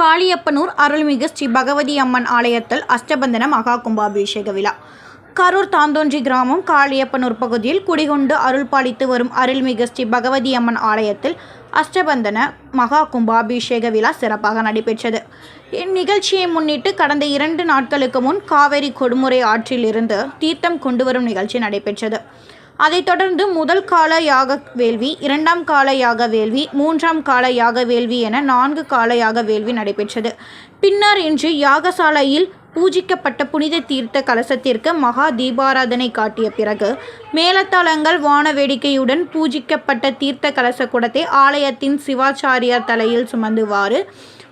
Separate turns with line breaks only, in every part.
காளியப்பனூர் அருள்மிகு ஸ்ரீ பகவதி அம்மன் ஆலயத்தில் அஷ்டபந்தன மகா கும்பாபிஷேக விழா. கரூர் தாந்தோன்றி கிராமம் காளியப்பனூர் பகுதியில் குடிகொண்டு அருள் பாலித்து வரும் அருள்மிகு ஸ்ரீ பகவதி அம்மன் ஆலயத்தில் அஷ்டபந்தன மகா கும்பாபிஷேக விழா சிறப்பாக நடைபெற்றது. இந்நிகழ்ச்சியை முன்னிட்டு கடந்த இரண்டு நாட்களுக்கு முன் காவேரி கொடுமுறை ஆற்றிலிருந்து தீர்த்தம் கொண்டு வரும் நிகழ்ச்சி நடைபெற்றது. அதைத் தொடர்ந்து முதல் கால யாக வேள்வி இரண்டாம் கால யாக வேள்வி மூன்றாம் கால யாக வேள்வி என நான்கு கால யாக வேள்வி நடைபெற்றது. பின்னர் இன்று யாகசாலையில் பூஜிக்கப்பட்ட புனித தீர்த்த கலசத்திற்கு மகா தீபாராதனை காட்டிய பிறகு மேலத்தளங்கள் வான வேடிக்கையுடன் பூஜிக்கப்பட்ட தீர்த்த கலச குடத்தை ஆலயத்தின் சிவாச்சாரியார் தலையில் சுமந்துவாறு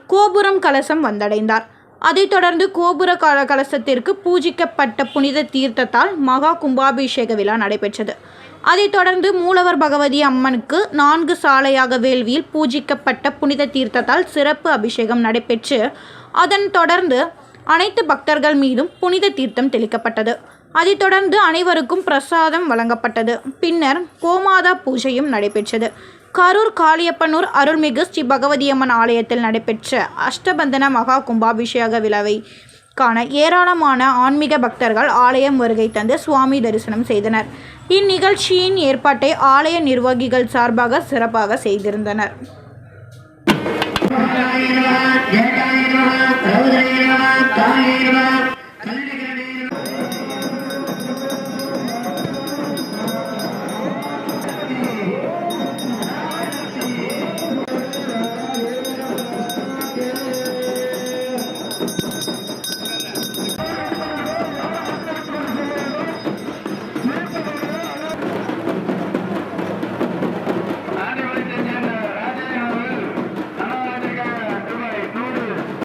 கோபுரம் கலசம் வந்தடைந்தார். அதைத் தொடர்ந்து கோபுர கல கலசத்திற்கு பூஜிக்கப்பட்ட புனித தீர்த்தத்தால் மகா கும்பாபிஷேக விழா நடைபெற்றது. அதைத் தொடர்ந்து மூலவர் பகவதி அம்மனுக்கு நான்கு சாலையாக வேள்வியில் பூஜிக்கப்பட்ட புனித தீர்த்தத்தால் சிறப்பு அபிஷேகம் நடைபெற்று அதன் தொடர்ந்து அனைத்து பக்தர்கள் மீதும் புனித தீர்த்தம் தெளிக்கப்பட்டது. அதைத் தொடர்ந்து அனைவருக்கும் பிரசாதம் வழங்கப்பட்டது. பின்னர் கோமாதா பூஜையும் நடைபெற்றது. கரூர் காளியப்பனூர் அருள்மிகு ஸ்ரீ பகவதியம்மன் ஆலயத்தில் நடைபெற்ற அஷ்டபந்தன மகா கும்பாபிஷேக விழாவை காண ஏராளமான ஆன்மீக பக்தர்கள் ஆலயம் வருகை தந்து சுவாமி தரிசனம் செய்தனர். இந்நிகழ்ச்சியின் ஏற்பாட்டை ஆலய நிர்வாகிகள் சார்பாக சிறப்பாக செய்திருந்தனர். Thank you.